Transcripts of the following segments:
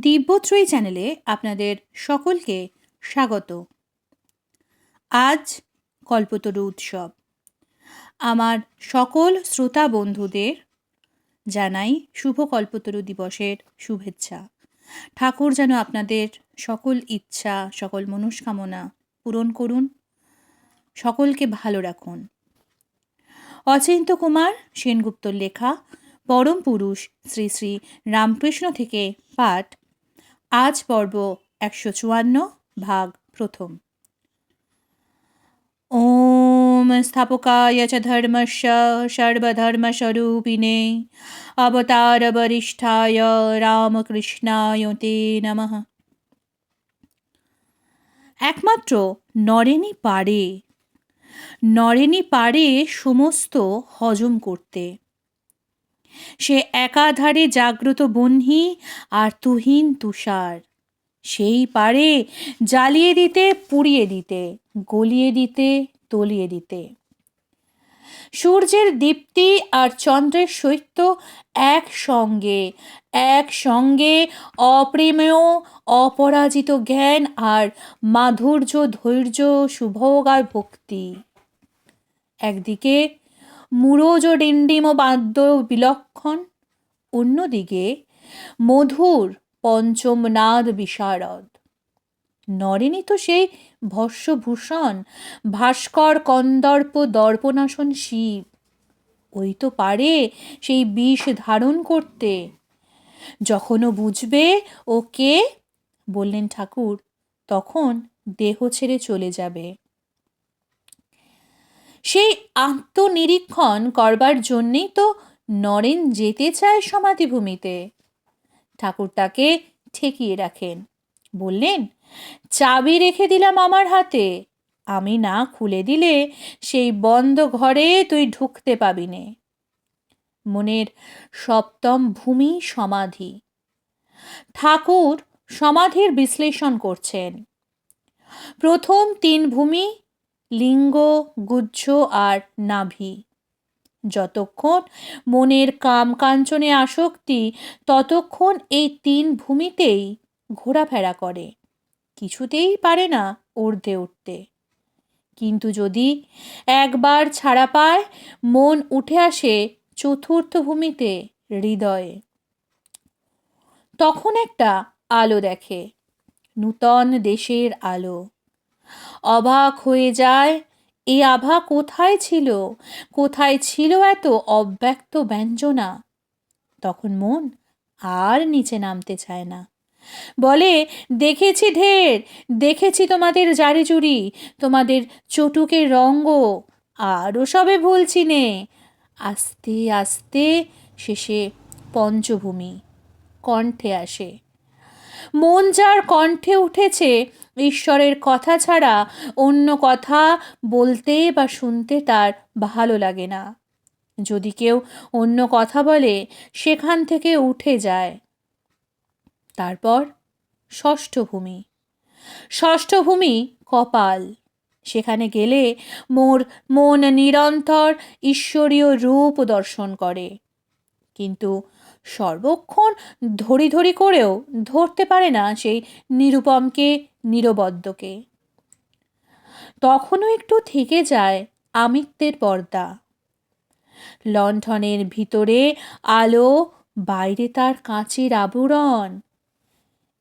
দিব্যত্রয়ী চ্যানেলে আপনাদের সকলকে স্বাগত। আজ কল্পতরু উৎসব। আমার সকল শ্রোতা বন্ধুদের জানাই শুভ কল্পতরু দিবসের শুভেচ্ছা। ঠাকুর যেন আপনাদের সকল ইচ্ছা, সকল মনস্কামনা পূরণ করুন, সকলকে ভালো রাখুন। অচিন্ত কুমার সেনগুপ্তর লেখা, পরম পুরুষ শ্রী শ্রী রামকৃষ্ণ থেকে পাঠ আজ পর্ব একশো চুয়ান্ন, ভাগ প্রথম। ওম স্থাপকায় চ ধর্মস্য সর্বধর্মস্বরূপিণে অবতার বরিষ্ঠায় রামকৃষ্ণায় তে নমঃ। একমাত্র নরেনই পারে নরেনই পারে সমস্ত হজম করতে। সে একাধারে জাগ্রত বহ্নি আর তুহিন তুষার। সেই পারে জ্বালিয়ে দিতে, পুড়িয়ে দিতে, গলিয়ে দিতে, তলিয়ে দিতে। সূর্যের দীপ্তি আর চন্দ্রের শৈত্য একসঙ্গে একসঙ্গে অপ্রেমেয়, অপরাজিত জ্ঞান আর মাধুর্য, ধৈর্য শুভোগ আর ভক্তি। একদিকে মুরোজ ডিন্ডিম বাদ্য বিলক্ষণ অন্যদিকে, মধুর পঞ্চম নাদ বিশারদ নরেনই তো সেই ভস্যভূষণ ভাস্কর কন্দর্প দর্পণাসন শিব। ওই তো পারে সেই বিষ ধারণ করতে। যখনও বুঝবে ও কে, বললেন ঠাকুর, তখন দেহ ছেড়ে চলে যাবে। সেই আত্মনিরীক্ষণ করবার জন্যেই তো নরেন যেতে চায় সমাধিভূমিতে। ঠাকুর তাকে ঠেকিয়ে রাখেন। বললেন, চাবি রেখে দিলাম আমার হাতে। আমি না খুলে দিলে সেই বন্ধ ঘরে তুই ঢুকতে পাবি নে। মনের সপ্তম ভূমি সমাধি। ঠাকুর সমাধির বিশ্লেষণ করছেন। প্রথম তিন ভূমি লিঙ্গ গুজ্জ আর নাভি। যতক্ষণ মনের কাম কাঞ্চনে আসক্তি, ততক্ষণ এই তিন ভূমিতেই ঘোরাফেরা করে। কিছুতেই পারে না ঊর্ধ্বে উঠতে। কিন্তু যদি একবার ছাড়া পায়, মন উঠে আসে চতুর্থ ভূমিতে, হৃদয়ে। তখন একটা আলো দেখে, নূতন দেশের আলো। অবাক হয়ে যায়, এ আভা কোথায় ছিল? কোথায় ছিল এত অব্যক্ত ব্যঞ্জনা? তখন মন আর নিচে নামতে চায় না। বলে, দেখেছি ঢের, দেখেছি তোমাদের জারি চুরি তোমাদের চটুকের রঙ্গ, আরও সবে ভুলছি নে আস্তে আস্তে শেষে পঞ্চভূমি, কণ্ঠে আসে। মন যার কণ্ঠে উঠেছে, ঈশ্বরের কথা ছাড়া অন্য কথা বলতে বা শুনতে তার ভালো লাগে না। যদি কেউ অন্য কথা বলে, সেখান থেকে উঠে যায়। তারপর ষষ্ঠ ভূমি। ষষ্ঠ ভূমি কপাল। সেখানে গেলে মোর মন নিরন্তর ঈশ্বরীয় রূপ দর্শন করে। কিন্তু সর্বক্ষণ ধরি ধরি করেও ধরতে পারে না সেই নিরুপমকে, নিরবদ্ধকে। তখনও একটু থেকে যায় আমিত্বের পর্দা। লণ্ঠনের ভিতরে আলো, বাইরে তার কাঁচের আবরণ।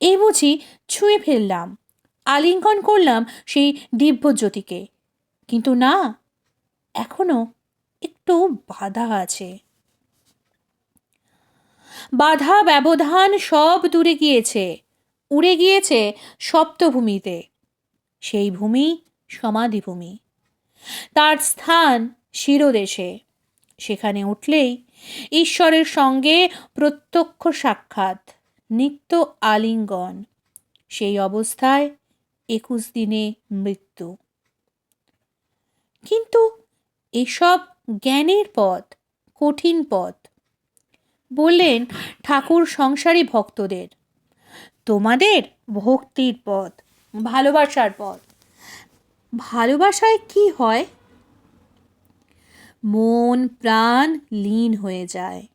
এ বুঝি ছুঁয়ে ফেললাম, আলিঙ্গন করলাম সেই দিব্যজ্যোতিকে। কিন্তু না এখনও একটু বাধা আছে। বাধা, ব্যবধান সব দূরে গিয়েছে। উড়ে গিয়েছে সপ্তভূমিতে। সেই ভূমি সমাধিভূমি। তার স্থান শিরদেশে। সেখানে উঠলেই ঈশ্বরের সঙ্গে প্রত্যক্ষ সাক্ষাৎ, নিত্য আলিঙ্গন। সেই অবস্থায় একুশ দিনে মৃত্যু। কিন্তু এসব জ্ঞানের পথ, কঠিন পথ বললেন, ঠাকুর সংসারী ভক্তদের, তোমাদের ভক্তির পথ, ভালোবাসার পথ। ভালোবাসায় কি হয়? মন প্রাণ লীন হয়ে যায়।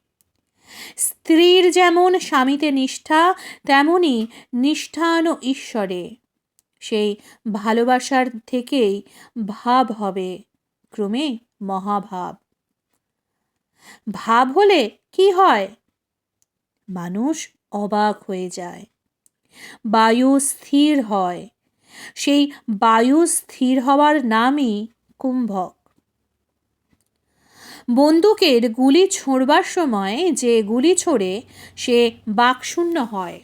স্ত্রীর যেমন স্বামীতে নিষ্ঠা, তেমনি নিষ্ঠান ও ঈশ্বরে। সেই ভালোবাসার থেকেই ভাব হবে, ক্রমে মহাভাব। ভাব হলে কি হয়? মানুষ অবাক হয়ে যায়। বায়ু স্থির হয়। সেই বায়ু স্থির হওয়ার নামই কুম্ভক। বন্দুকের গুলি ছোঁড়বার সময় যে গুলি ছোড়ে, সে বাকশূন্য হয়।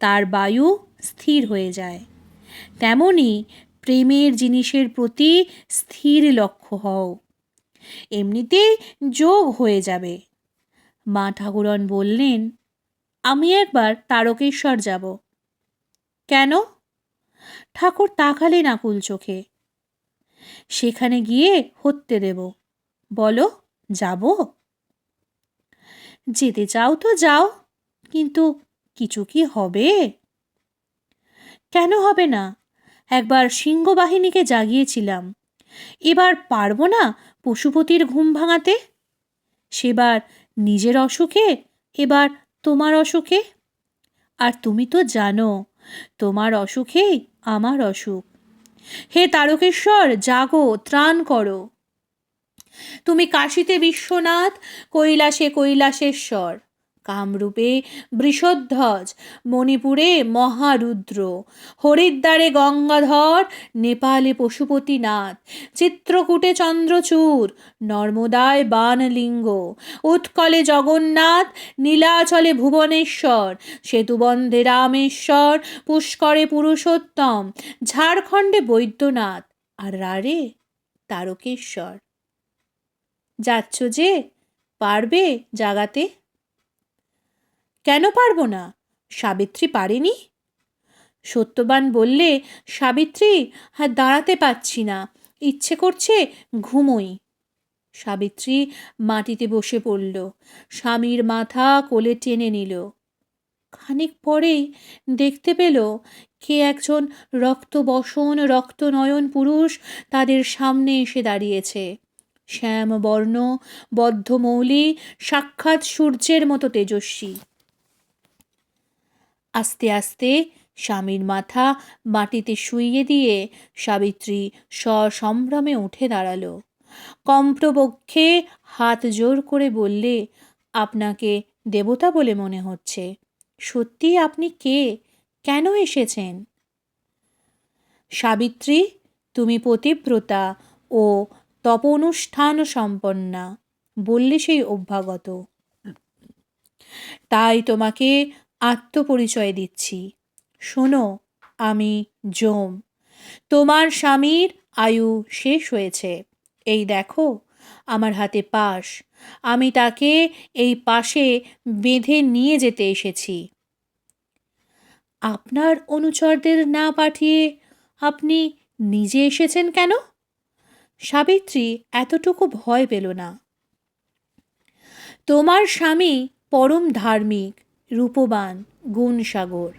তার বায়ু স্থির হয়ে যায়। তেমনি প্রেমের জিনিসের প্রতি স্থির লক্ষ্য হও। এমনিতেই যোগ হয়ে যাবে। মা ঠাকুরন বললেন, আমি একবার তারকেশ্বর যাব। কেন? ঠাকুর তাকালেন আকুল চোখে। সেখানে গিয়ে হত্যে দেব। বলো, যাব? যেতে চাও তো যাও, কিন্তু কিছু কি হবে? কেন হবে না? একবার সিংহবাহিনীকে জাগিয়েছিলাম। এবার পারব না পশুপতির ঘুম ভাঙাতে? সেবার নিজের অসুখে, এবার তোমার অসুখে? আর তুমি তো জানো, তোমার অসুখেই আমার অসুখ। হে তারকেশ্বর, জাগো, ত্রাণ করো। তুমি কাশীতে বিশ্বনাথ, কৈলাসে কৈলাসেশ্বর। কামরূপে বৃষধ্বজ, মণিপুরে মহারুদ্র, হরিদ্বারে গঙ্গাধর, নেপালে পশুপতিনাথ, চিত্রকূটে চন্দ্রচূড়, নর্মদায় বানলিঙ্গ, উৎকলে জগন্নাথ, নীলাচলে ভুবনেশ্বর, সেতুবন্ধে রামেশ্বর, পুষ্করে পুরুষোত্তম, ঝাড়খণ্ডে বৈদ্যনাথ আর রারে তারকেশ্বর। যাচ্ছ যে, পারবে জাগাতে? কেন পারব না? সাবিত্রী পারেনি? সত্যবান বললে, সাবিত্রী হ্যাঁ দাঁড়াতে পাচ্ছি না। ইচ্ছে করছে ঘুমোই। সাবিত্রী মাটিতে বসে পড়ল। স্বামীর মাথা কোলে টেনে নিল। খানিক পরেই দেখতে পেল, কে একজন রক্তবসন রক্তনয়ন পুরুষ তাদের সামনে এসে দাঁড়িয়েছে। শ্যাম বর্ণ বদ্ধমৌলি, সাক্ষাৎ সূর্যের মতো তেজস্বী। আস্তে আস্তে স্বামীর মাথা মাটিতে শুইয়ে দিয়ে সাবিত্রী সসম্ভ্রমে উঠে দাঁড়াল। কম্প্রবক্ষে হাত জোর করে বললে, আপনাকে দেবতা বলে মনে হচ্ছে। সত্যি আপনি কে? কেন এসেছেন? সাবিত্রী, তুমি পতিব্রতা ও তপনুষ্ঠান সম্পন্না, বললে সেই অভ্যাগত। তাই তোমাকে আত্মপরিচয় দিচ্ছি। শোনো, আমি জোম তোমার স্বামীর আয়ু শেষ হয়েছে। এই দেখো, আমার হাতে পাশ। আমি তাকে এই পাশে বেঁধে নিয়ে যেতে এসেছি। আপনার অনুচরদের না পাঠিয়ে আপনি নিজে এসেছেন কেন? সাবিত্রী এতটুকু ভয় পেল না। তোমার স্বামী পরম ধার্মিক। রূপবান গুণসাগর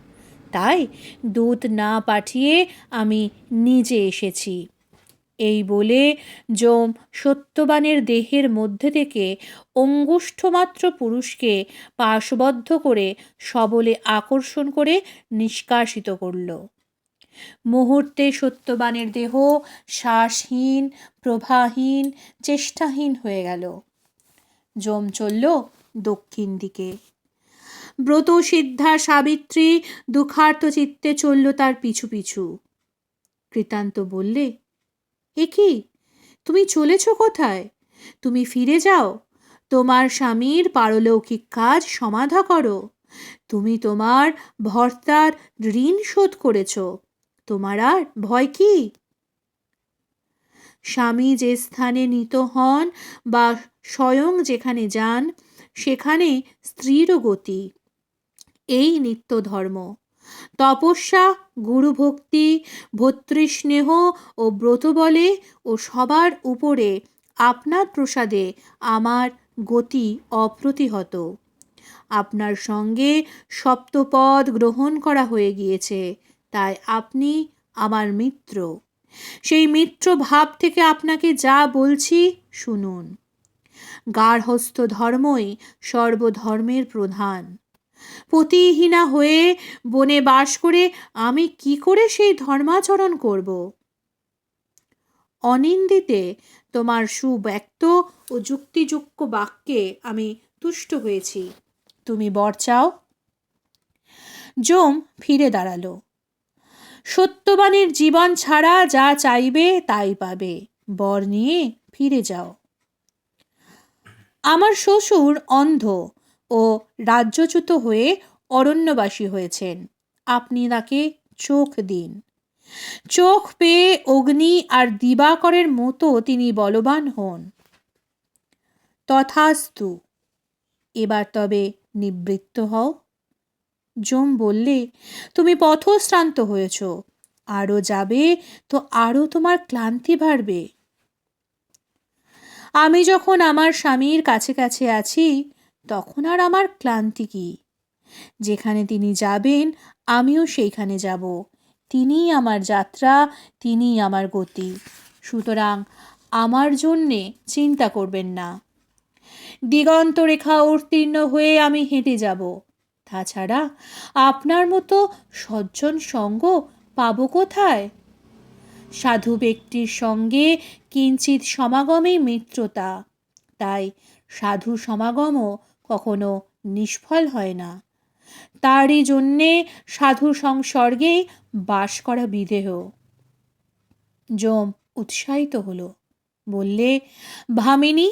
তাই দূত না পাঠিয়ে আমি নিজে এসেছি। এই বলে যম সত্যবানের দেহের মধ্যে থেকে অঙ্গুষ্ঠমাত্র পুরুষকে পাশবদ্ধ করে সবলে আকর্ষণ করে নিষ্কাশিত করল। মুহূর্তে সত্যবানের দেহ শ্বাসহীন, প্রভাহীন, চেষ্টাহীন হয়ে গেল। যম চলল দক্ষিণ দিকে। ব্রত সিদ্ধা সাবিত্রী দুঃখার্ত চিত্তে চলল তার পিছু পিছু। কৃতান্ত বললে, এ কি? তুমি চলেছ কোথায়? তুমি ফিরে যাও। তোমার স্বামীর পারলৌকিক কাজ সমাধা করো। তুমি তোমার ভর্তার ঋণ শোধ করেছ। তোমার আর ভয় কি? স্বামী যে স্থানে নিত হন বা স্বয়ং যেখানে যান, সেখানে স্ত্রীরও গতি। এই নিত্য ধর্ম তপস্যা, গুরুভক্তি, ভর্তৃস্নেহ ও ব্রতবলে ও সবার উপরে আপনার প্রসাদে আমার গতি অপ্রতিহত। আপনার সঙ্গে সপ্তপদ গ্রহণ করা হয়ে গিয়েছে, তাই আপনি আমার মিত্র। সেই মিত্র ভাব থেকে আপনাকে যা বলছি শুনুন। গার্হস্থ ধর্মই সর্বধর্মের প্রধান। পতিহীনা হয়ে বনে বাস করে আমি কি করে সেই ধর্মাচরণ করব? অনিন্দিতে তোমার সুব্যক্ত ও যুক্তিযুক্ত বাক্যে আমি তুষ্ট হয়েছি। তুমি বর চাও? জম ফিরে দাঁড়াল। সত্যবাণীর জীবন ছাড়া যা চাইবে তাই পাবে। বর নিয়ে ফিরে যাও। আমার শ্বশুর অন্ধ ও রাজ্যচ্যুত হয়ে অরণ্যবাসী হয়েছেন। আপনি তাকে চোখ দিন। চোখ পেয়ে অগ্নি আর দিবাকরের মতো তিনি বলবান হন। তথাস্তু, এবার তবে নিবৃত্ত হও। জম বললে, তুমি পথশ্রান্ত হয়েছ আরও যাবে তো আরও তোমার ক্লান্তি বাড়বে। আমি যখন আমার স্বামীর কাছে কাছে আছি তখন আর আমার ক্লান্তি কি? যেখানে তিনি যাবেন, আমিও সেইখানে যাব। তিনিই আমার যাত্রা, তিনিই আমার গতি। সুতরাং আমার জন্যে চিন্তা করবেন না। দিগন্ত রেখা উত্তীর্ণ হয়ে আমি হেঁটে যাব। তাছাড়া আপনার মতো সজ্জন সঙ্গ পাবো কোথায়? সাধু ব্যক্তির সঙ্গে কিঞ্চিত সমাগমেই মিত্রতা। তাই সাধু সমাগমও কখনো নিষ্ফল হয় না। তারই জন্যে সাধু সংসর্গেই বাস করা বিদেহ। যম উৎসাহিত হলো, বললে, ভামিনী,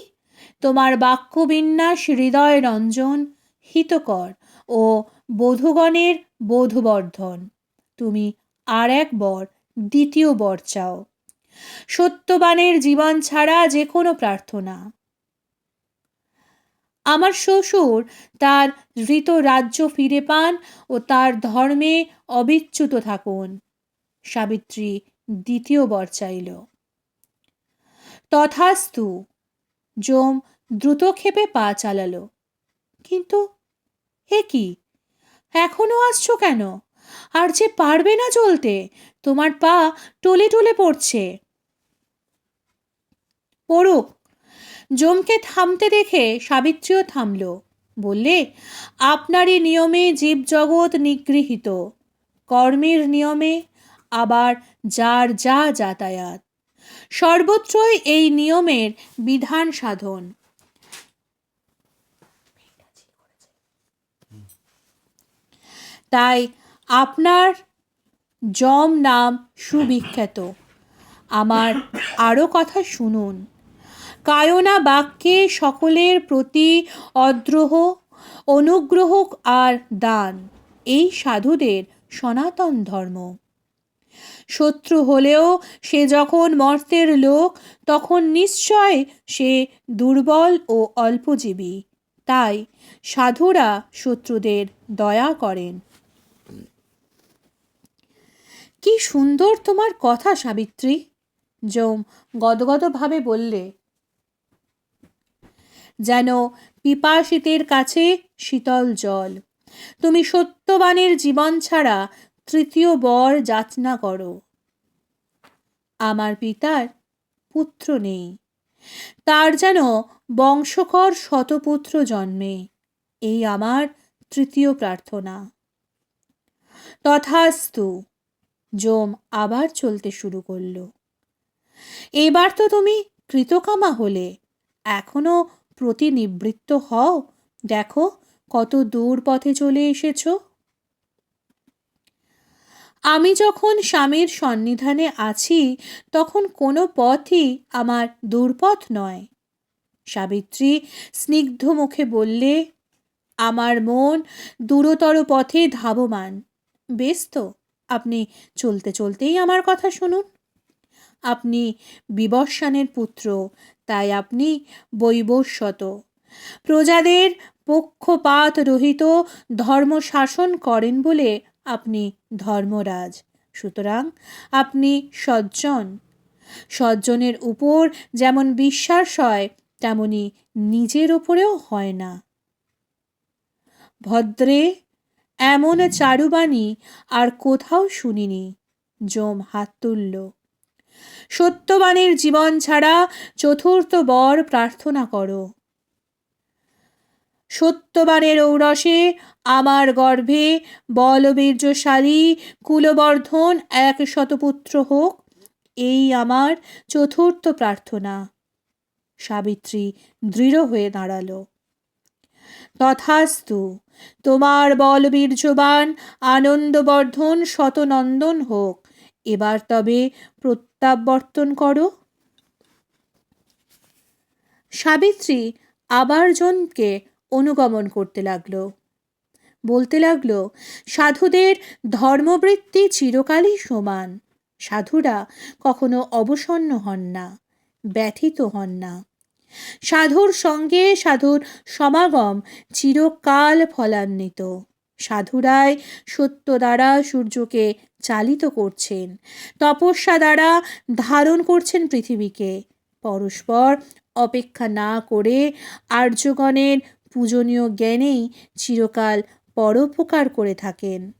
তোমার বাক্যবিন্যাস হৃদয় রঞ্জন, হিতকর ও বধূগণের বোধবর্ধন। তুমি আর এক বর, দ্বিতীয় বর চাও। সত্যবানের জীবন ছাড়া যে কোনো প্রার্থনা। আমার শ্বশুর তার ধৃত রাজ্য ফিরে পান ও তার ধর্মে অবিচ্যুত থাকুন। সাবিত্রী দ্বিতীয় বর চাইল। তথাস্তু যম দ্রুতক্ষেপে পা চালালো। কিন্তু হে কি? এখনও আসছো কেন? আর যে পারবে না চলতে, তোমার পা টলে টলে পড়ছে। পড়ুক জমকে থামতে দেখে সাবিত্রীও থামল। বললে, আপনারই নিয়মে জীবজগৎ নিগৃহীত। কর্মের নিয়মে আবার যার যা যাতায়াত। সর্বত্রই এই নিয়মের বিধান সাধন। তাই আপনার জম নাম সুবিখ্যাত। আমার আরও কথা শুনুন। কায়না বাক্যে সকলের প্রতি অদ্রোহ, অনুগ্রহ আর দান। এই সাধুদের সনাতন ধর্ম। শত্রু হলেও সে যখন মর্তের লোক, তখন নিশ্চয় সে দুর্বল ও অল্পজীবী। তাই সাধুরা শত্রুদের দয়া করেন। কি সুন্দর তোমার কথা, সাবিত্রী। যৌম গদগদভাবে বললে যেন পিপাসিতের কাছে শীতল জল। তুমি সত্যবানের জীবন ছাড়া তৃতীয় বর যাচনা করো। আমার পিতার পুত্র নেই। তার যেন বংশকর শতপুত্র জন্মে, এই আমার তৃতীয় প্রার্থনা। তথাস্তু জম আবার চলতে শুরু করল। এবার তো তুমি কৃতকামা হলে, এখনও প্রতিনিবৃত্ত হও। দেখো কত দূর পথে চলে এসেছ। আমি যখন স্বামীর সন্নিধানে আছি, তখন কোনো পথই আমার দুর্পথ নয়। সাবিত্রী স্নিগ্ধ মুখে বললে, আমার মন দূরতর পথে ধাবমান। বেশ তো, আপনি চলতে চলতেই আমার কথা শুনুন। আপনি বিবস্বানের পুত্র তাই আপনি বৈবস্বত প্রজাদের পক্ষপাত রহিত ধর্ম শাসন করেন বলে আপনি ধর্মরাজ। সুতরাং আপনি সজ্জন। সজ্জনের উপর যেমন বিশ্বাস হয়, তেমনি নিজের ওপরেও হয় না। ভদ্রে এমন চারুবাণী আর কোথাও শুনিনি, জম হাত তুলল সত্যবাণীর জীবন ছাড়া চতুর্থ বর প্রার্থনা করো। সত্যবানের ঔরসে আমার গর্ভে বলবীর্যশালী কুলবর্ধন এক শতপুত্র হোক, এই আমার চতুর্থ প্রার্থনা। সাবিত্রী দৃঢ় হয়ে দাঁড়াল। তথাস্তু, তোমার বলবীর্যবান আনন্দবর্ধন শতনন্দন হোক এবার তবে প্রত্যাবর্তন করো। সাবিত্রী আবার জনকে অনুগমন করতে লাগল। বলতে লাগল, সাধুদের ধর্মবৃত্তি চিরকালই সমান। সাধুরা কখনো অবসন্ন হন না, ব্যথিত হন না। সাধুর সঙ্গে সাধুর সমাগম চিরকাল ফলান্বিত। সাধুরাই সত্য দ্বারা সূর্যকে চালিত করছেন। তপস্যা দ্বারা ধারণ করছেন পৃথিবীকে। পরস্পর অপেক্ষা না করে আর্যগণের পূজনীয় জ্ঞানেই চিরকাল পরোপকার করে থাকেন।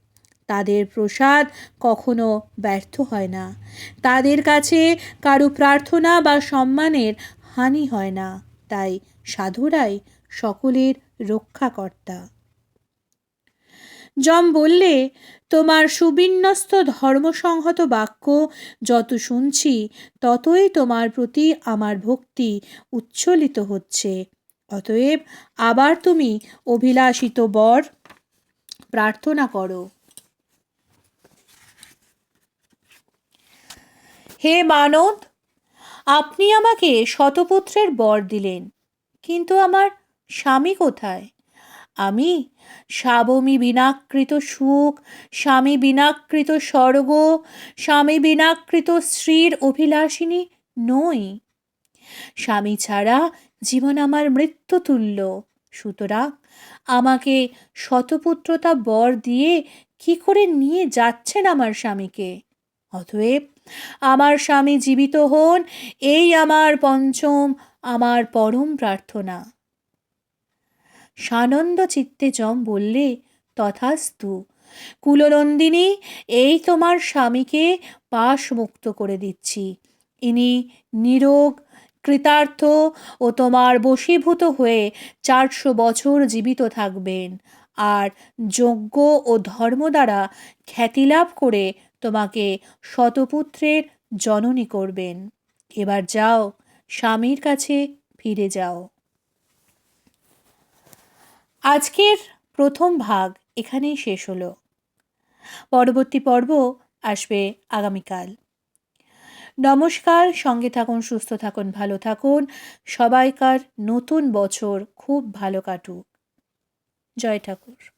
তাদের প্রসাদ কখনো ব্যর্থ হয় না। তাদের কাছে কারও প্রার্থনা বা সম্মানের হানি হয় না। তাই সাধুরাই সকলের রক্ষাকর্তা। যম বললে, তোমার সুবিন্যস্ত ধর্মসংহত বাক্য যত শুনছি, ততই তোমার প্রতি আমার ভক্তি উচ্ছ্বলিত হচ্ছে। অতএব আবার তুমি অভিলাষিত বর, প্রার্থনা করো। হে মানদ আপনি আমাকে শতপুত্রের বর দিলেন, কিন্তু আমার স্বামী কোথায়? আমি? স্বাবমী বিনাকৃত সুখ, স্বামী বিনাকৃত স্বর্গ, স্বামী বিনাকৃত স্ত্রীর অভিলাষিনী নই। স্বামী ছাড়া জীবন আমার মৃত্যুতুল্য। সুতরাং আমাকে শতপুত্রতা বর দিয়ে কি করে নিয়ে যাচ্ছেন আমার স্বামীকে? অতএব আমার স্বামী জীবিত হন, এই আমার পঞ্চম, আমার পরম প্রার্থনা। সানন্দ চিত্তে যম বললে, তথাস্তু, কুলনন্দিনী, এই তোমার স্বামীকে পাশ মুক্ত করে দিচ্ছি। ইনি নিরোগ, কৃতার্থ ও তোমার বশীভূত হয়ে চারশো বছর জীবিত থাকবেন আর যজ্ঞ ও ধর্ম দ্বারা খ্যাতিলাভ করে তোমাকে শতপুত্রের জননী করবেন। এবার যাও, স্বামীর কাছে ফিরে যাও। আজকের প্রথম ভাগ এখানেই শেষ হলো। পরবর্তী পর্ব আসবে আগামীকাল। নমস্কার, সঙ্গে থাকুন, সুস্থ থাকুন, ভালো থাকুন। সবাইকার নতুন বছর খুব ভালো কাটুক। জয় ঠাকুর।